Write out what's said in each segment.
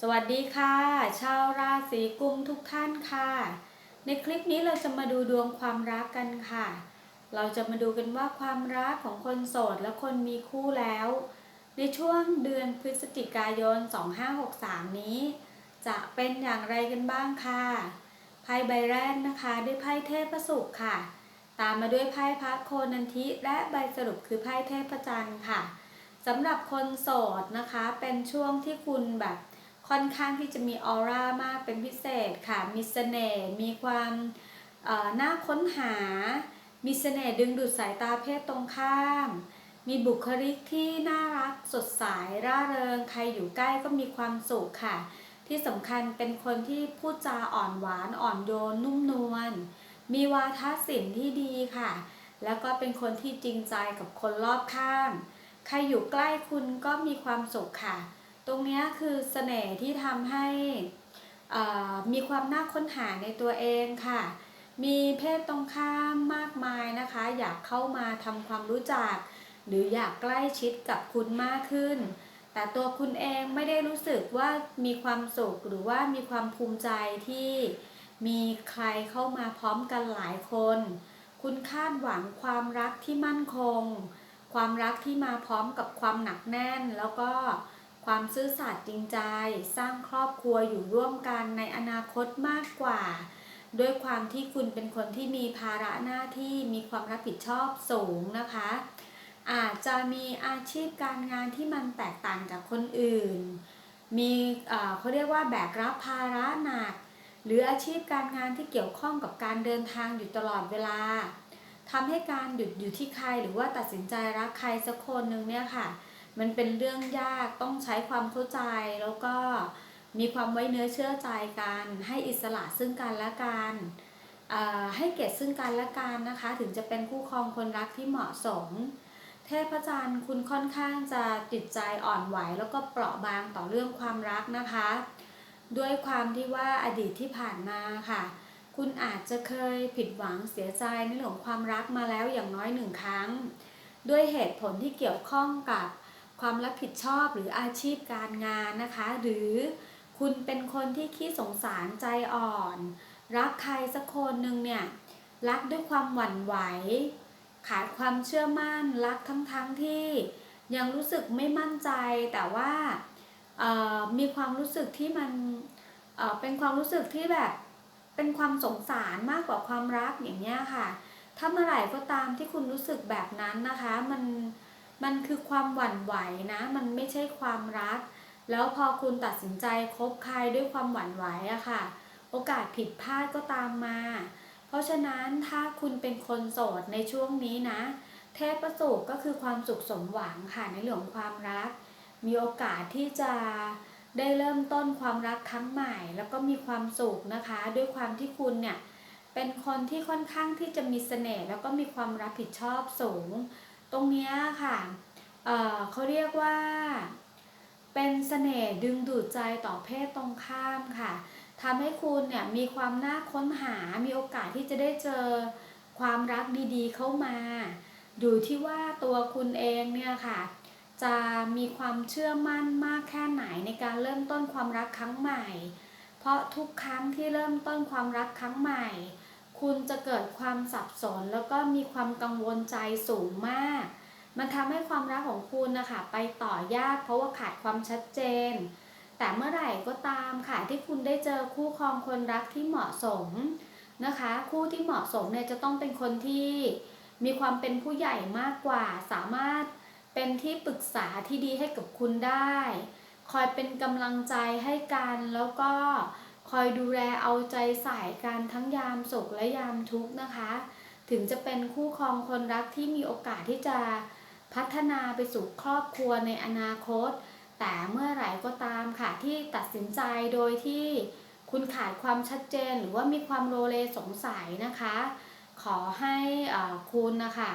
สวัสดีค่ะ ชาวราศีกุมทุกท่านค่ะ ในคลิปนี้เราจะมาดูดวงความรักกันค่ะ เราจะมาดูกันว่าความรักของคนโสดและคนมีคู่แล้ว ในช่วงเดือนพฤศจิกายน 2563 นี้ จะเป็นอย่างไรกันบ้างค่ะไพ่ใบแรกนะคะด้วยไพ่เทพสุขค่ะ ตามมาด้วยไพ่พระโคนันทิและใบสรุปคือไพ่เทพจันทร์ค่ะสำหรับคนโสดนะคะเป็นช่วงที่คุณแบบ ค่อนข้างที่จะมีออร่ามากเป็นพิเศษค่ะ มีเสน่ห์ มีความน่าค้นหา มีเสน่ห์ดึงดูดสายตาเพศตรงข้าม มีบุคลิกที่น่ารักสดใสร่าเริง ใครอยู่ใกล้ก็มีความสุขค่ะ ที่สำคัญเป็นคนที่พูดจาอ่อนหวานอ่อนโยนนุ่มนวล มีวาทศิลป์ที่ดีค่ะ แล้วก็เป็นคนที่จริงใจกับคนรอบข้าง ใครอยู่ใกล้คุณก็มีความสุขค่ะ ตรงนี้คือเสน่ห์ที่ทำให้มีความน่าค้นหาในตัวเองค่ะ มีเพศตรงข้ามมากมายนะคะ อยากเข้ามาทำความรู้จัก หรืออยากใกล้ชิดกับคุณมากขึ้น แต่ตัวคุณเองไม่ได้รู้สึกว่ามีความสุขหรือว่ามีความภูมิใจที่มีใครเข้ามาพร้อมกันหลายคน คุณคาดหวังความรักที่มั่นคง ความรักที่มาพร้อมกับความหนักแน่นแล้วก็ ความซื่อสัตย์จริงใจ สร้างครอบครัวอยู่ร่วมกันในอนาคตมากกว่า ด้วยความที่คุณเป็นคนที่มีภาระหน้าที่มีความรับผิดชอบสูงนะคะ อาจจะมีอาชีพการงานที่มันแตกต่างจากคนอื่น มีเขาเรียกว่าแบกรับภาระหนัก หรืออาชีพการงานที่เกี่ยวข้องกับการเดินทางอยู่ตลอดเวลาทำให้การหยุดอยู่ที่ใครหรือว่าตัดสินใจรักใครสักคนหนึ่งเนี่ยค่ะ มันเป็นเรื่องยากต้องใช้ความเข้าใจแล้วก็มีความไว้เนื้อเชื่อใจกัน ให้อิสระซึ่งกันและกันให้เกียรติซึ่งกันและกันนะคะ ถึงจะเป็นคู่ครองคนรักที่เหมาะสม เทพจันทร์คุณค่อนข้างจะจิตใจอ่อนไหวแล้วก็เปราะบางต่อเรื่องความรักนะคะ ด้วยความที่ว่าอดีตที่ผ่านมาค่ะ คุณอาจจะเคยผิดหวังเสียใจในเรื่องความรักมาแล้วอย่างน้อยหนึ่งครั้ง ด้วยเหตุผลที่เกี่ยวข้องกับ ความรับผิดชอบหรืออาชีพการงานนะคะ หรือคุณเป็นคนที่ขี้สงสารใจอ่อน รักใครสักคนหนึ่งเนี่ยรักด้วยความหวั่นไหว ขาดความเชื่อมั่นรักทั้งๆทที่ยังรู้สึกไม่มั่นใจแต่ว่ามีความรู้สึกที่มันเเป็นความรู้สึกที่แบบเป็นความสงสารมากกว่าความรักอย่างเงี้ยค่ะ ถ้าเมื่อไหร่ก็ตามที่คุณรู้สึกแบบนั้นนะคะ มัน มันคือความหวั่นไหวนะ มันไม่ใช่ความรัก แล้วพอคุณตัดสินใจคบใครด้วยความหวั่นไหวอะค่ะ โอกาสผิดพลาดก็ตามมา เพราะฉะนั้นถ้าคุณเป็นคนโสดในช่วงนี้นะ เทพประสุขก็คือความสุขสมหวังค่ะในเรื่องของความรัก มีโอกาสที่จะได้เริ่มต้นความรักครั้งใหม่ แล้วก็มีความสุขนะคะ ด้วยความที่คุณเนี่ยเป็นคนที่ค่อนข้างที่จะมีเสน่ห์แล้วก็มีความรับผิดชอบสูง ตรงนี้ค่ะเเขาเรียกว่า เป็นเสน่ห์ดึงดูดใจต่อเพศตรงข้ามค่ะทำให้คุณเนี่ยมีความน่าค้นหา มีโอกาสที่จะได้เจอความรักดีๆ เข้ามา อยู่ที่ว่าตัวคุณเองเนี่ยค่ะ จะมีความเชื่อมั่นมากแค่ไหนในการเริ่มต้นความรักครั้งใหม่ เพราะทุกครั้งที่เริ่มต้นความรักครั้งใหม่ คุณจะเกิดความสับสนแล้วก็มีความกังวลใจสูงมาก มันทำให้ความรักของคุณนะคะไปต่อยากเพราะว่าขาดความชัดเจน แต่เมื่อไหร่ก็ตามค่ะที่คุณได้เจอคู่ครองคนรักที่เหมาะสมนะคะ คู่ที่เหมาะสมเนี่ยจะต้องเป็นคนที่มีความเป็นผู้ใหญ่มากกว่า สามารถเป็นที่ปรึกษาที่ดีให้กับคุณได้ คอยเป็นกำลังใจให้กันแล้วก็ อยดูแลเอาใจใส่กันทั้งยามสุขและยามทุกข์นะคะ ถึงจะเป็นคู่ครองคนรักที่มีโอกาสที่จะพัฒนาไปสู่ครอบครัวในอนาคต แต่เมื่อไหร่ก็ตามค่ะที่ตัดสินใจโดยที่คุณขาดความชัดเจนหรือว่ามีความโลเลสงสัยนะคะ ขอให้อ่อคุณนะคะ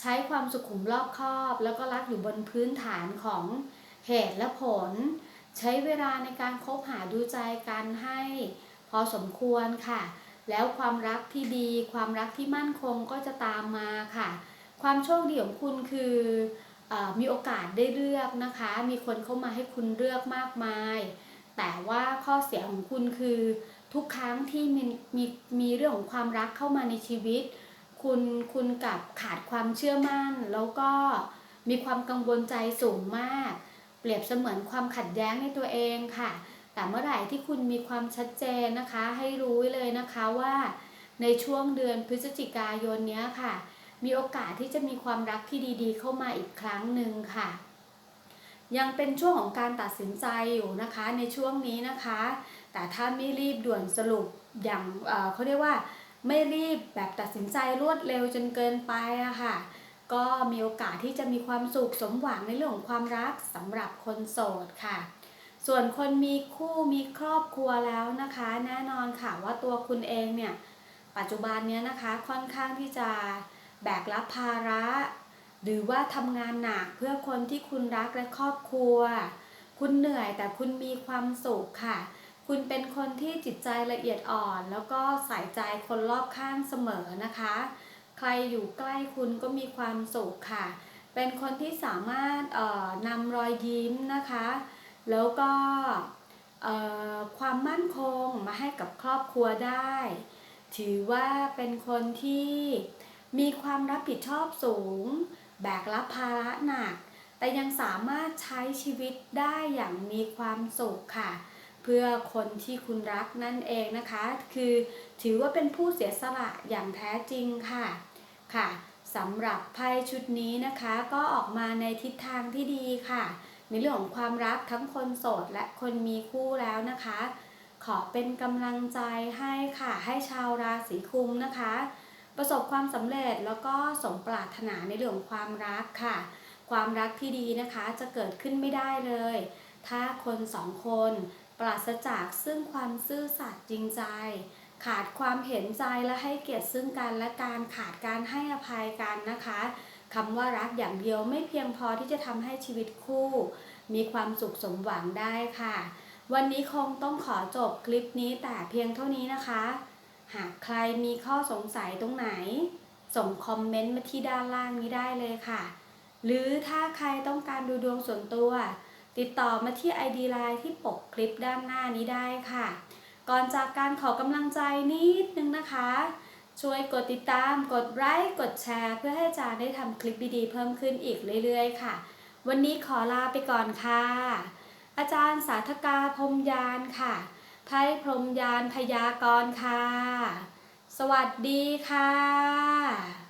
ใช้ความสุขุมรอบคอบ แล้วก็รักอยู่บนพื้นฐานของเหตุและผล ใช้เวลาในการคบหาดูใจกันให้พอสมควรค่ะ แล้วความรักที่ดี ความรักที่มั่นคงก็จะตามมาค่ะ ความโชคดีของคุณคืออมีโอกาสได้เลือกนะคะ มีคนเข้ามาให้คุณเลือกมากมาย แต่ว่าข้อเสียของคุณคือทุกครั้งที่มีมีมีเรื่องของความรักเข้ามาในชีวิต คุณคุณกับขาดความเชื่อมั่น แล้วก็มีความกังวลใจสูงมาก เปรียบเสมือนความขัดแย้งในตัวเองค่ะ แต่เมื่อไหร่ที่คุณมีความชัดเจนนะคะ ให้รู้เลยนะคะว่า ในช่วงเดือนพฤศจิกายนนี้ค่ะ มีโอกาสที่จะมีความรักที่ดี ๆ เข้ามาอีกครั้งหนึ่งค่ะ ยังเป็นช่วงของการตัดสินใจอยู่นะคะในช่วงนี้นะคะ แต่ถ้าไม่รีบด่วนสรุปอย่างเเขาเรียกว่าไม่รีบแบบตัดสินใจรวดเร็วจนเกินไปอะค่ะ ก็มีโอกาสที่จะมีความสุขสมหวังในเรื่องของความรักสำหรับคนโสดค่ะ ส่วนคนมีคู่มีครอบครัวแล้วนะคะ แน่นอนค่ะว่าตัวคุณเองเนี่ยปัจจุบันเนี้ยนะคะค่อนข้างที่จะแบกรับภาระ หรือว่าทำงานหนักเพื่อคนที่คุณรักและครอบครัว คุณเหนื่อยแต่คุณมีความสุขค่ะ คุณเป็นคนที่จิตใจละเอียดอ่อน แล้วก็ใส่ใจคนรอบข้างเสมอนะคะ ใครอยู่ใกล้คุณก็มีความสุขค่ะ เป็นคนที่สามารถเอ่อนำรอยยิ้มนะคะ แล้วก็เอ่อความมั่นคงมาให้กับครอบครัวได้ ถือว่าเป็นคนที่มีความรับผิดชอบสูง แบกรับภาระหนัก แต่ยังสามารถใช้ชีวิตได้อย่างมีความสุขค่ะ เพื่อคนที่คุณรักนั่นเองนะคะ คือถือว่าเป็นผู้เสียสละอย่างแท้จริงค่ะ ค่ะสำหรับไพ่ชุดนี้นะคะก็ออกมาในทิศทางที่ดีค่ะ ในเรื่องของความรักทั้งคนโสดและคนมีคู่แล้วนะคะ ขอเป็นกำลังใจให้ค่ะให้ชาวราศีคุมนะคะ ประสบความสำเร็จแล้วก็สมปรารถนาในเรื่องของความรักค่ะ ความรักที่ดีนะคะจะเกิดขึ้นไม่ได้เลย ถ้าคนสองคน ปราศจากซึ่งความซื่อสัตย์จริงใจ ขาดความเห็นใจและให้เกียรติซึ่งกันและการขาดการให้อภัยกันนะคะคำว่ารักอย่างเดียวไม่เพียงพอที่จะทำให้ชีวิตคู่ มีความสุขสมหวังได้ค่ะ วันนี้คงต้องขอจบคลิปนี้แต่เพียงเท่านี้นะคะ หากใครมีข้อสงสัยตรงไหน ส่งคอมเมนต์มาที่ด้านล่างนี้ได้เลยค่ะ หรือถ้าใครต้องการดูดวงส่วนตัว ติดต่อมาที่ ID Line ที่ปกคลิปด้านหน้านี้ได้ค่ะ ก่อนจากการขอกำลังใจนิดนึงนะคะ ช่วยกดติดตาม กดไลค์ กดแชร์ เพื่อให้อาจารย์ได้ทำคลิปดีๆเพิ่มขึ้นอีกเรื่อยๆ ค่ะ วันนี้ขอลาไปก่อนค่ะ อาจารย์สาธกาพรมยานค่ะไพ่พรมยานพยากรค่ะ สวัสดีค่ะ